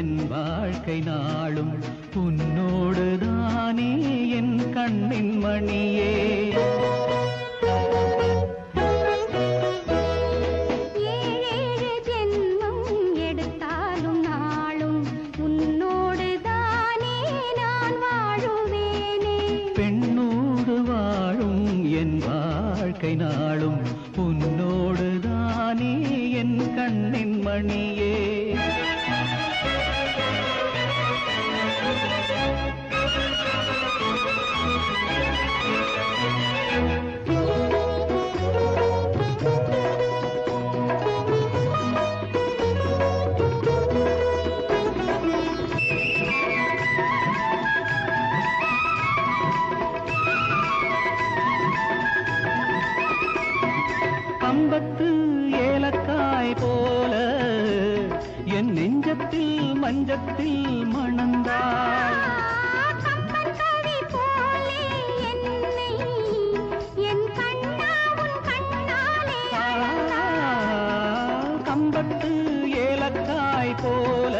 என் வாழ்க்கை நாளும் உன்னோடு தானே என் கண்ணின் மணியே. ஏழேழு ஜென்மம் எடுத்தாலும் நாளும் உன்னோடு தானே நான் வாழுவேனே. பெண்ணோடு வாழும் என் வாழ்க்கை நாளும் உன்னோடு தானே என் கண்ணின் மணியே. பத்து உன் கண்ணாலே கம்பத்து ஏலக்காய் போல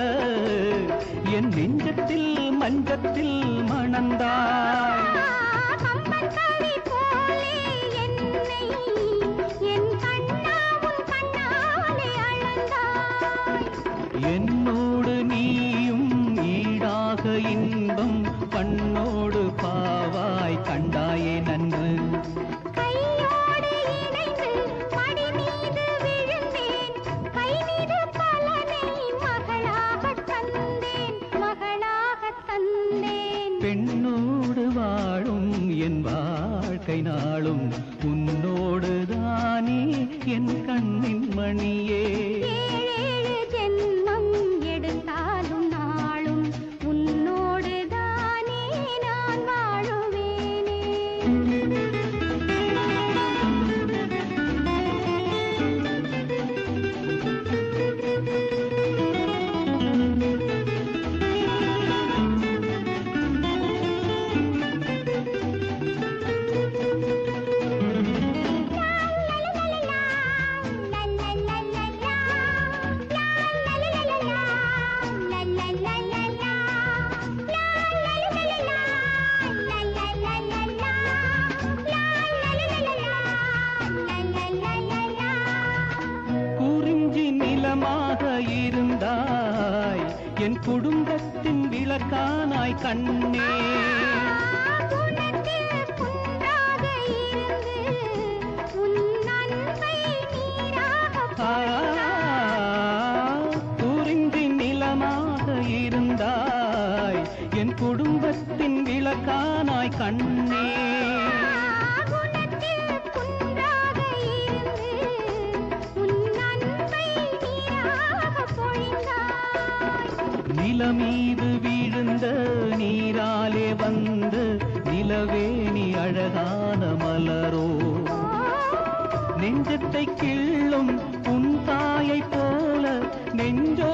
என் நெஞ்சத்தில் மஞ்சத்தில் என்னை என் இன்பம் கண்ணோடு பாவாய் கண்டாயே தந்தேன். பெண்ணோடு வாழும் என் வாழ்க்கை நாளும் உன்னோடு தானே என் கண்ணின் மணியே. நிலமாக இருந்தாய். என் குடும்பத்தின் விளக்கானாய் கண்ணே. குறிஞ்சி நிலமாக இருந்தாய். என் குடும்பத்தின் விளக்கானாய் கண்ணே. நில மீது வீழ்ந்த நீராலே வந்த நிலவேணி அழகான மலரோ. நெஞ்சத்தை கிள்ளும் உன் தாயை போல நெஞ்சோ